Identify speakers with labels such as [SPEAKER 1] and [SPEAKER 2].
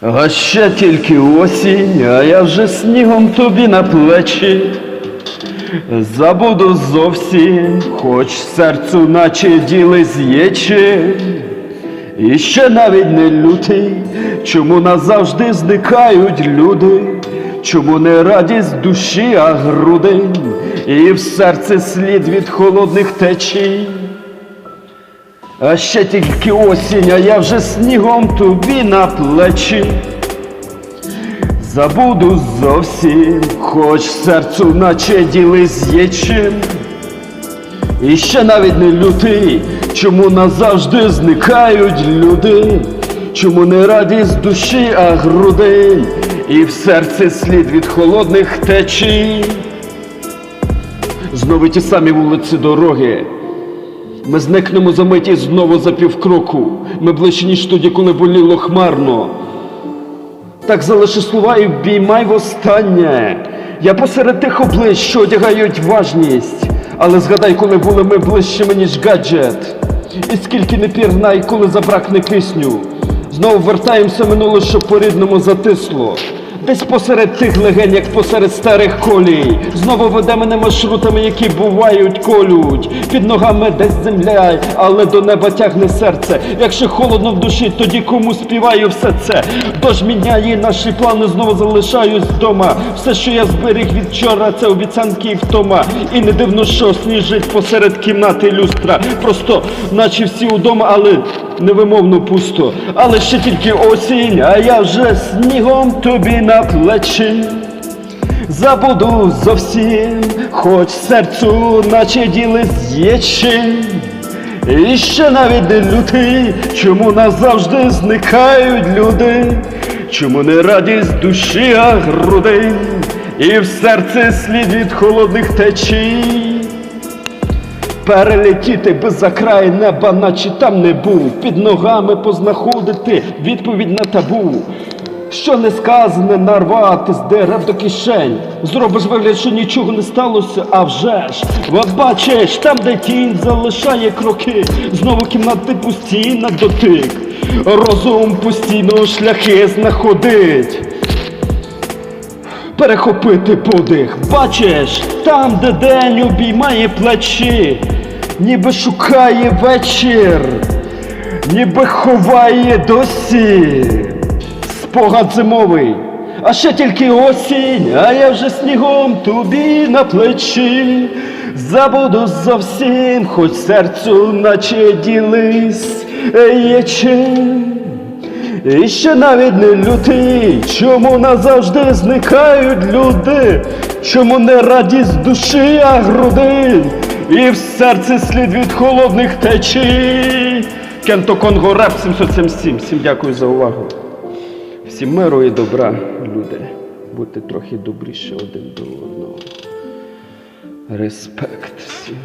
[SPEAKER 1] А ще тільки осінь, а я вже снігом тобі на плечі. Забуду зовсім, хоч серцю наче діли з'єчі. І ще навіть не лютий, чому назавжди зникають люди, чому не радість душі, а грудень, і в серці слід від холодних течій. А ще тільки осінь, а я вже снігом тобі на плечі. Забуду зовсім, хоч серцю наче діли з'єчим. І ще навіть не лютий, чому назавжди зникають люди, чому не радість душі, а грудей, і в серці слід від холодних течій. Знову ті самі вулиці дороги. Ми зникнемо за миті знову за півкроку. Ми ближче, ніж тоді, коли боліло хмарно. Так залиши слова і вбіймай востаннє. Я посеред тих облич, що одягають важність. Але згадай, коли були ми ближчими, ніж гаджет. І скільки не пірнай, коли забракне кисню. Знову вертаємося минуле, що по-рідному затисло. Десь посеред тих легень, як посеред старих колій. Знову веде мене маршрутами, які бувають, колють. Під ногами десь земля, але до неба тягне серце. Якщо холодно в душі, тоді кому співаю все це. Дощ міняє наші плани, знову залишаюсь вдома. Все, що я зберіг від вчора, це обіцянки і втома. І не дивно, що сніжить посеред кімнати люстра. Просто, наче всі удома, але невимовно пусто. Але ще тільки осінь, а я вже снігом тобі на плечі. Забуду зовсім, хоч серцю наче діли з'єчі. І ще навіть не лютий, чому назавжди зникають люди, чому не радість душі, а грудей, і в серці слід від холодних течій. Перелетіти без закраї неба, наче там не був, під ногами познаходити відповідь на табу. Що не сказане, нарвати з дерев до кишень. Зробиш вигляд, що нічого не сталося, а вже ж. От бачиш, там, де тінь залишає кроки, знову кімнати пусті на дотик. Розум постійно шляхи знаходить перехопити подих. Бачиш, там, де день обіймає плечі, ніби шукає вечір, ніби ховає досі. Спогад зимовий, а ще тільки осінь, а я вже снігом тобі на плечі. Забуду зовсім, хоч серцю наче ділись є чим. І ще навіть не лютий, чому назавжди зникають люди, чому не радість душі, а груди, і в серці слід від холодних течій. Кенто Конго Реп 777. Всім дякую за увагу. Всім миру і добра, люди. Будьте трохи добріші один до одного. Респект всім.